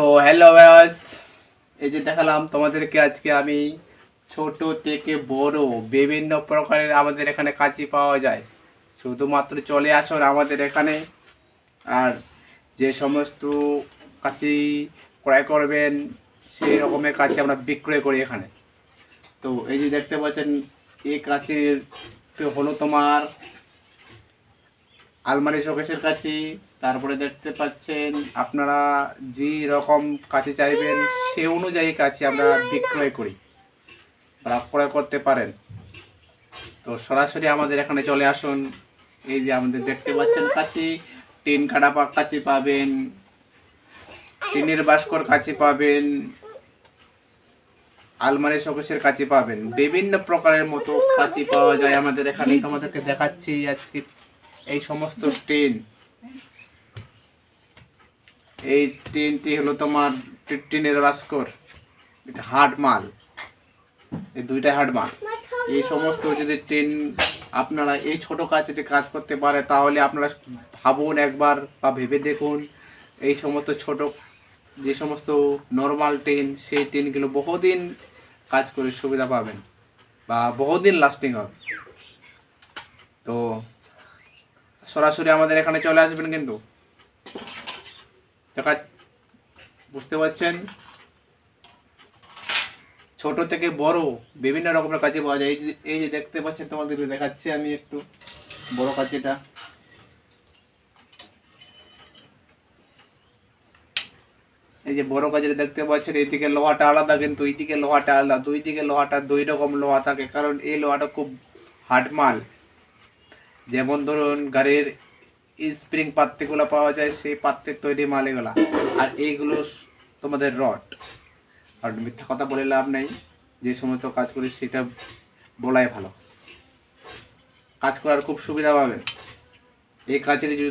তো হ্যালো ব্যাস এই যে দেখালাম তোমাদেরকে আজকে আমি ছোট থেকে বড় বিভিন্ন প্রকারের আমাদের এখানে কাঁচি পাওয়া যায়। শুধুমাত্র চলে আসুন আমাদের এখানে। আর যে সমস্ত কাঁচি ক্রয় করবেন, সেই রকমের কাঁচি আমরা বিক্রয় করি এখানে। তো এই যে দেখতে পাচ্ছেন, এই কাঁচির হলো তোমার আলমারি শোকেশের কাছে তারপরে দেখতে পাচ্ছেন, আপনারা যে রকম কাছে চাইবেন, সে অনুযায়ী কাছে আমরা বিক্রয় করি ক্রয় করতে পারেন। তো সরাসরি আমাদের এখানে চলে আসুন। এই যে আমাদের দেখতে পাচ্ছেন কাছে টিন কাটা কাছে পাবেন, টিনের বাস্কর কাছে পাবেন, আলমারি শোকেশের কাছে পাবেন। বিভিন্ন প্রকারের মতো কাছে পাওয়া যায় আমাদের এখানে। তোমাদেরকে দেখাচ্ছি আজকে এই সমস্ত টিন। এই টিনটি হলো তোমার টিনের বাস্কর এটা হার্ড মাল। এই দুইটা হার্ড মাল। এই সমস্ত যদি টিন আপনারা এই ছোট কাজটি কাজ করতে পারে, তাহলে আপনারা ভাবুন একবার বা ভেবে দেখুন। এই সমস্ত ছোট, যে সমস্ত নর্মাল টিন, সেই টিনগুলো বহুদিন কাজ করে সুবিধা পাবেন বা বহুদিন লাস্টিং হবে। তো সরাসরি আমাদের এখানে চলে আসবেন কিন্তু। দেখা, বুঝতে পারছেন? ছোট থেকে বড় বিভিন্ন রকমের কাছে পাওয়া যায়। এই যে দেখতে পাচ্ছেন তোমাদের দেখাচ্ছি আমি একটু বড় কাছেটা এই যে বড় কাজের দেখতে পাচ্ছেন এইদিকে লোহাটা আলাদা, কিন্তু এইদিকে লোহাটা আলাদা দুই দিকে লোহাটা দুই রকম লোহা থাকে, কারণ এই লোহাটা খুব হার্ড মাল। যেমন ধরুন, গাড়ির স্প্রিং পাত্তিগুলো পাওয়া যায়, সেই পাত্রের তৈরি মাল এগুলা আর এইগুলো তোমাদের রড আর মিথ্যা কথা বলে লাভ নেই। যে সমস্ত কাজ করি সেটা বলাই ভালো। কাজ করার খুব সুবিধা পাবেন। এই কাজের যদি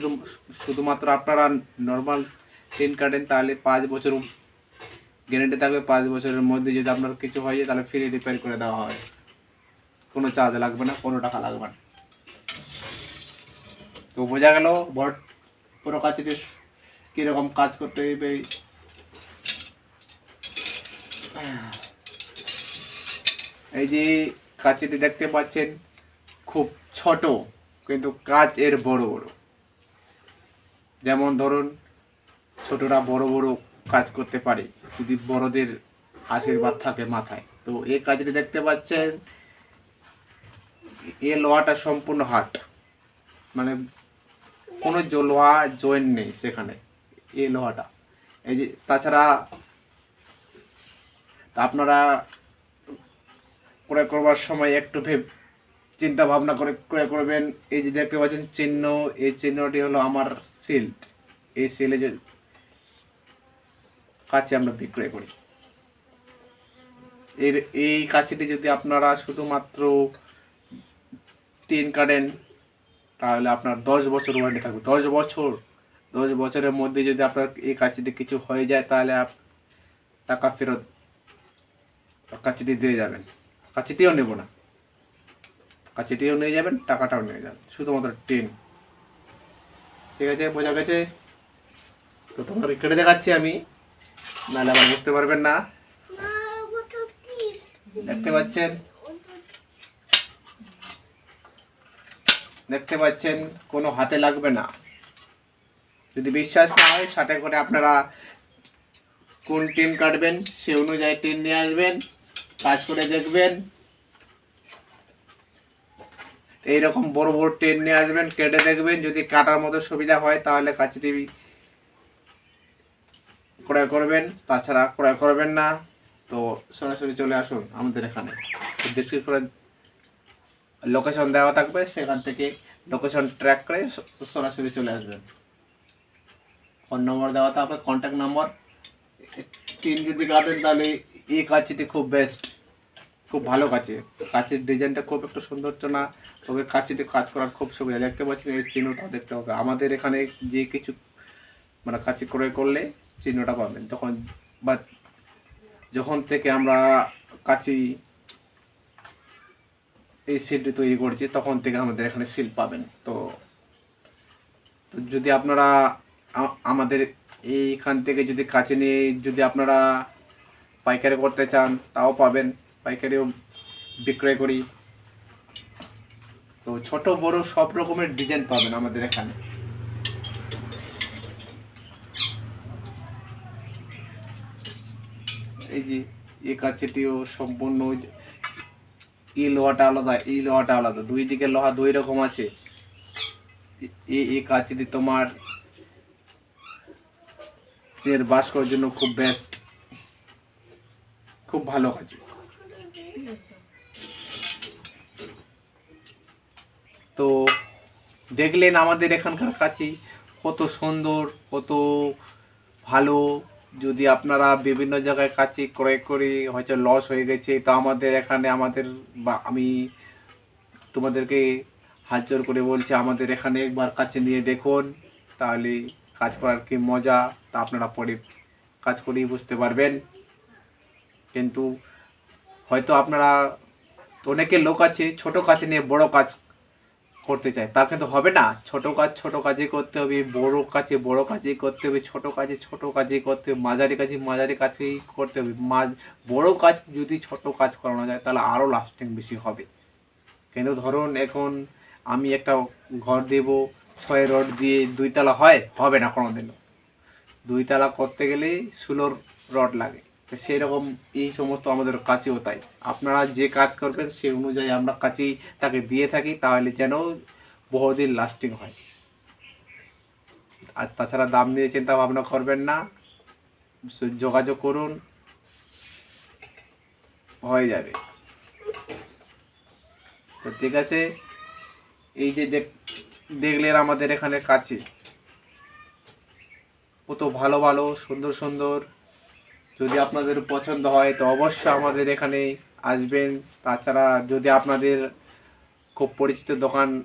শুধুমাত্র আপনারা নর্মাল টিন কাটেন, তাহলে পাঁচ বছর গ্যারেন্টি থাকবে, পাঁচ বছরের মধ্যে যদি আপনার কিছু হয়ে তাহলে ফ্রি রিপেয়ার করে দেওয়া হয়। কোনো চার্জ লাগবে না, কোনো টাকা লাগবে না। তো বোঝা গেল বট পুরো কাজটি কীরকম কাজ করতে হবে এই যে কাঁচিটি দেখতে পাচ্ছেন, খুব ছোট, কিন্তু কাজ এর বড় বড়। যেমন ধরুন, ছোটরা বড় বড় কাজ করতে পারে, যদি বড়দের আশীর্বাদ থাকে মাথায়। তো এই কাজটি দেখতে পাচ্ছেন, এ লোহাটা সম্পূর্ণ হাট। মানে কোনো লোহা জয়েন্ট নেই সেখানে, এই লোহাটা। এই যে, তাছাড়া আপনারা ক্রয় করবার সময় একটু ভেব চিন্তা ভাবনা করে ক্রয় করবেন। এই যে দেখতে পাচ্ছেন চিহ্ন, এই চিহ্নটি হলো আমার সিল্ট। এই সিলে যে কাছে আমরা বিক্রয় করি। এর, এই কাছেটি যদি আপনারা শুধুমাত্র তিন কাটেন তাহলে আপনার দশ বছর ওয়ারেন্টি থাকবে। দশ বছর? দশ বছরের মধ্যে যদি আপনার এই কাছিটি কিছু হয়ে যায় তাহলে আপ- টাকা ফেরত কাছিটি দিয়ে যাবেন। কাছিটিও নেব না। কাছিটিও নিয়ে যাবেন টাকাটাও নিয়ে যাবেন। শুধুমাত্র টেন ঠিক আছে বোঝা গেছে? তো তোমাকে কেটে দেখাচ্ছি আমি। নাহলে আবার বুঝতে পারবেন না। দেখতে পাচ্ছেন? দেখতে পাচ্ছেন, কোনো হাতে লাগবে না। যদি বিশ্বাস না হয়, সাথে করে আপনারা কোন টিন কাটবেন, সে অনুযায়ী টিন নিয়ে আসবেন, কাজ করে দেখবেন। এইরকম বড় বড় টেন নিয়ে আসবেন, কেটে দেখবেন। যদি কাটার মতো সুবিধা হয়, তাহলে কাছে টিভি ক্রয় করবেন। তাছাড়া ক্রয় করবেন না। তো সরাসরি চলে আসুন আমাদের এখানে। ডিসক্রিপশনে লোকেশন দেওয়া থাকবে, সেখান থেকে লোকেশন ট্র্যাক করে সরাসরি চলে আসবেন ফোন নম্বর দেওয়া থাকবে কন্ট্যাক্ট নম্বর তিন যদি কাটেন তাহলে এই কাঁচিটি খুব বেস্ট খুব ভালো কাছে কাছের ডিজাইনটা খুব একটু সৌন্দর্য না, তবে কাঁচিতে কাজ করার খুব সুবিধা। দেখতে পাচ্ছেন এই চিহ্নটা দেখতে হবে। আমাদের এখানে যে কিছু মানে কাঁচি ক্রয় করলে চিহ্নটা পাবেন। তখন বাট যখন থেকে আমরা কাঁচি এই সিলটি তৈরি করছি, তখন থেকে আমাদের এখানে সিল পাবেন। তো তো যদি আপনারা আমাদের এইখান থেকে যদি কাছে নিয়ে যদি আপনারা পাইকারি করতে চান, তাও পাবেন। পাইকারিও বিক্রয় করি। তো ছোট, বড় সব রকমের ডিজাইন পাবেন আমাদের এখানে। এই যে এই কাছেটিও সম্পূর্ণ এই লোহাটা আলাদা এই লোহাটা আলাদা, দুই দিকে লোহা দুই রকম আছে। এই কাছেটি তোমার এর বাস করার জন্য খুব বেস্ট খুব ভালো কাছে তো দেখলেন আমাদের এখানকার কাছে কত সুন্দর, কত ভালো যদি আপনারা বিভিন্ন জায়গায় কাছে ক্রয় করে হয়তো লস হয়ে গেছে, তা আমাদের এখানে আমাদের বা আমি তোমাদেরকে হাত জোর করে বলছি, আমাদের এখানে একবার কাছে নিয়ে দেখুন, তাহলে কাজ করার কি মজা, তা আপনারা পরে কাজ করেই বুঝতে পারবেন। কিন্তু হয়তো আপনারা অনেকে লোক আছে, ছোট কাছে নিয়ে বড় কাজ করতে চায়। তা কিন্তু হবে না। ছোট কাজ ছোট কাজে করতে হবে, বড় কাজে বড় কাজে করতে হবে, ছোট কাজে ছোট কাজে করতে হবে, মাঝারি কাজে মাঝারি কাজেই করতে হবে। মাঝ বড় কাজ যদি ছোট কাজ করানো যায়, তাহলে আরও লাস্টিং বেশি হবে। কিন্তু ধরুন এখন আমি একটা ঘর দেব, ছয় রড দিয়ে দুইতলা হয়, হবে না কোনো কোনোদিনও দুইতলা করতে গেলে ষোলোর রড লাগে। সেই রকম এই সমস্ত আমাদের কাছেও তাই। আপনারা যে কাজ করবেন সেই অনুযায়ী আমরা কাছেই তাকে দিয়ে থাকি, তাহলে যেন বহুদিন লাস্টিং হয়। আর তাছাড়া দাম নিয়ে চিন্তা ভাবনা করবেন না যোগাযোগ করুন, হয়ে যাবে। তো ঠিক আছে, এই যে দেখ- দেখলেন আমাদের এখানে কাছে কত ভালো ভালো, সুন্দর সুন্দর যদি আপনাদের পছন্দ হয়, তো অবশ্যই আমাদের এখানে আসবেন। তাছাড়া যদি আপনাদের খুব পরিচিত দোকান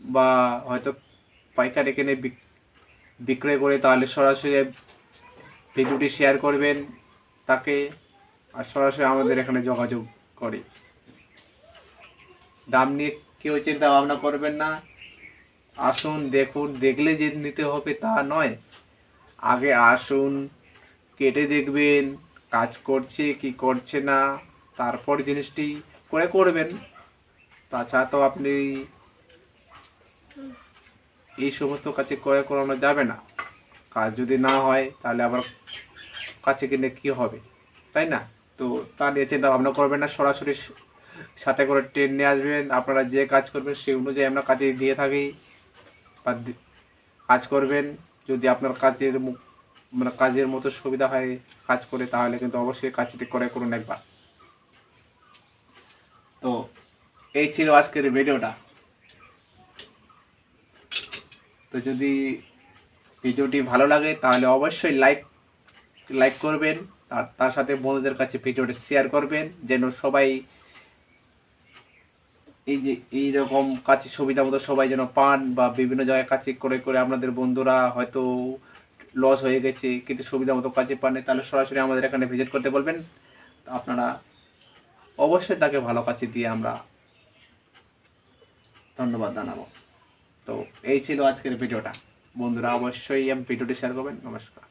বা হয়তো পাইকারি এখানে বিক- বিক্রয় করে, তাহলে সরাসরি ভিডিওটি শেয়ার করবেন, তাকে আর সরাসরি আমাদের এখানে যোগাযোগ করে। দাম নিয়ে কেউ চিন্তা ভাবনা করবেন না। আসুন, দেখুন, দেখলে যে নিতে হবে তা নয়। আগে আসুন কেটে দেখবেন, কাজ করছে, কি করছে না, তারপর জিনিসটি করে করবেন। তাছাড়া তো আপনি এই সমস্ত কাছে করে করানো যাবে না। কাজ যদি না হয়, তাহলে আবার কাছে কিনে কি হবে? তাই না? তো তা নিয়ে চিন্তা ভাবনা করবেন না, সরাসরি সাথে করে ট্রেন নিয়ে আসবেন। আপনারা যে কাজ করবেন, সেই অনুযায়ী আমরা কাজে দিয়ে থাকি। কাজ করবেন। যদি আপনার কাজের মানে কাজের মতো সুবিধা হয় কাজ করে, তাহলে কিন্তু অবশ্যই কাজটি করে করুন একবার। তো এই ছিল আজকের ভিডিওটা। তো যদি ভিডিওটি ভালো লাগে, তাহলে অবশ্যই লাইক লাইক করবেন, আর তার সাথে বন্ধুদের কাছে ভিডিওটি শেয়ার করবেন, যেন সবাই এই যে এই রকম কাছে সুবিধা মতো সবাই যেন পান, বা বিভিন্ন জায়গায় কাছে করে করে আপনাদের বন্ধুরা হয়তো লস হয়ে গেছে, কিন্তু সুবিধা মতো কাজে পাননি, তাহলে সরাসরি আমাদের এখানে ভিজিট করতে বলবেন। আপনারা অবশ্যই তাকে ভালো কাছে দিয়ে আমরা ধন্যবাদ জানাব। তো এই ছিল আজকের ভিডিওটা। বন্ধুরা, অবশ্যই আমি ভিডিওটি শেয়ার করবেন। নমস্কার।